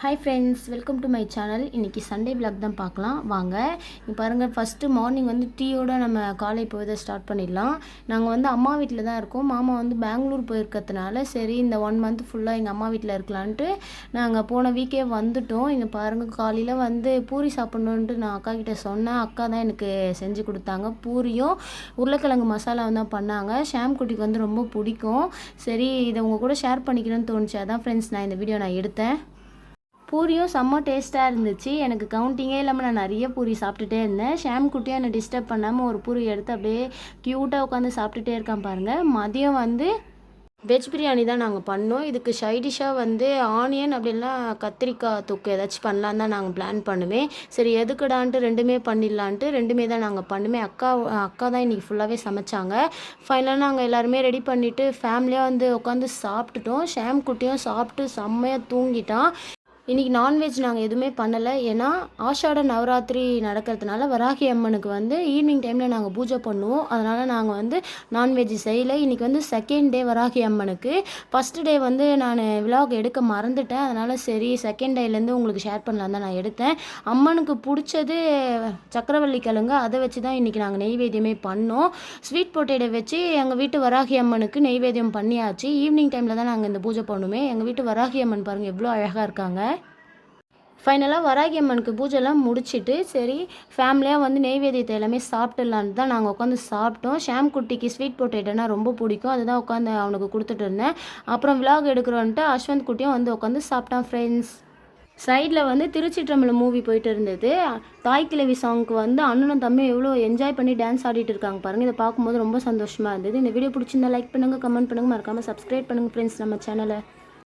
Hi friends welcome to my channel இன்றைக்கி Sunday vlog தான் பார்க்கலாம். வாங்க இப்போ பாருங்கள் ஃபஸ்ட்டு மார்னிங் வந்து டீயோட நம்ம காலை போவதை ஸ்டார்ட் பண்ணிடலாம். நாங்கள் வந்து அம்மா வீட்டில் தான் இருக்கோம். மாமா வந்து பெங்களூர் போயிருக்கிறதுனால சரி இந்த ஒன் மந்த் ஃபுல்லாக எங்கள் அம்மா வீட்டில் இருக்கலான்ட்டு நாங்கள் போன வீக்கே வந்துட்டோம். இங்கே பாருங்கள் காலையில் வந்து பூரி சாப்பிட்ணுன்ட்டு நான் அக்கா கிட்டே சொன்னேன். அக்கா தான் எனக்கு செஞ்சு கொடுத்தாங்க. பூரியும் உருளைக்கிழங்கு மசாலாவும் தான் பண்ணாங்க. ஷாம் குட்டிக்கு வந்து ரொம்ப பிடிக்கும். சரி இதை உங்கள் கூட ஷேர் பண்ணிக்கணும்னு தோணுச்சு. அதான் ஃப்ரெண்ட்ஸ் நான் இந்த வீடியோ நான் எடுத்தேன். பூரியும் செம்ம டேஸ்ட்டாக இருந்துச்சு. எனக்கு கவுண்டிங்கே இல்லாமல் நான் நிறைய பூரி சாப்பிட்டுட்டே இருந்தேன். ஷாம் குட்டியும் என்னை டிஸ்டர்ப் பண்ணாமல் ஒரு பூரி எடுத்து அப்படியே க்யூட்டாக உட்காந்து சாப்பிட்டுட்டே இருக்கான் பாருங்கள் மதியம் வந்து வெஜ் பிரியாணி தான் நாங்கள் பண்ணோம். இதுக்கு சைடிஷாக வந்து ஆனியன் அப்படிலாம் கத்திரிக்காய் தொக்கு ஏதாச்சும் பண்ணலான்னு தான் நாங்கள் பிளான் பண்ணுவேன் சரி எதுக்குடான்ட்டு ரெண்டுமே பண்ணிடலான்ட்டு ரெண்டுமே தான் நாங்கள் பண்ணுவேன் அக்கா அக்கா தான் இன்றைக்கி ஃபுல்லாகவே சமைச்சாங்க. ஃபைனலாக நாங்கள் எல்லாருமே ரெடி பண்ணிவிட்டு ஃபேமிலியாக வந்து உட்காந்து சாப்பிட்டுட்டோம். ஷாம் குட்டியும் சாப்பிட்டு செம்மையாக தூங்கிட்டான். இன்றைக்கி நான்வெஜ் நாங்கள் எதுவுமே பண்ணலை. ஏன்னா ஆஷாட நவராத்திரி நடக்கிறதுனால வராகி அம்மனுக்கு வந்து ஈவினிங் டைமில் நாங்கள் பூஜை பண்ணுவோம். அதனால் நாங்கள் வந்து நான்வெஜ் செய்யலை. இன்றைக்கி வந்து செகண்ட் டே வராகி அம்மனுக்கு. ஃபஸ்ட்டு டே வந்து நான் விலாக் எடுக்க மறந்துட்டேன். அதனால் சரி செகண்ட் டேலேருந்து உங்களுக்கு ஷேர் பண்ணலாம் தான் நான் எடுத்தேன். அம்மனுக்கு பிடிச்சது சக்கரவள்ளி கிழங்கு. அதை வச்சு தான் இன்றைக்கி நாங்கள் நெய்வேத்தியமே பண்ணோம். ஸ்வீட் பொட்டேட்டோ வச்சு எங்கள் வீட்டு வராகி அம்மனுக்கு நெய்வேத்தியம் பண்ணியாச்சு. ஈவினிங் டைமில் தான் நாங்கள் இந்த பூஜை பண்ணுமே. எங்கள் வீட்டு வராகி அம்மன் பாருங்கள் எவ்வளோ அழகாக இருக்காங்க. ஃபைனலாக வராகி அம்மனுக்கு பூஜைலாம் முடிச்சிட்டு சரி ஃபேமிலியாக வந்து நெய்வேதியத்தை எல்லாமே சாப்பிட்டுலான்னு தான் நாங்கள் உட்காந்து சாப்பிட்டோம். ஷாம் குட்டிக்கு ஸ்வீட் பொட்டேட்டோனா ரொம்ப பிடிக்கும். அதுதான் உட்காந்து அவனுக்கு கொடுத்துட்டு இருந்தேன். அப்புறம் விலாக் எடுக்கிறோன்ட்டு அஸ்வந்த் குட்டியும் வந்து உட்காந்து சாப்பிட்டான் ஃப்ரெண்ட்ஸ் சைடில் வந்து திருச்சிற்றம்பலம் மூவி போயிட்டு இருந்தது. தாய் கிழவி சாங்க்கு வந்து அண்ணனும் தம்பியும் எவ்வளோ என்ஜாய் பண்ணி டான்ஸ் ஆடிட்டு இருக்காங்க பாருங்கள் இதை பார்க்கும்போது ரொம்ப சந்தோஷமாக இருந்தது. இந்த வீடியோ பிடிச்சிருந்தா லைக் பண்ணுங்கள் கமெண்ட் பண்ணுங்கள் மறக்காமல் சப்ஸ்கிரைப் பண்ணுங்கள் ஃப்ரெண்ட்ஸ் நம்ம சேனலை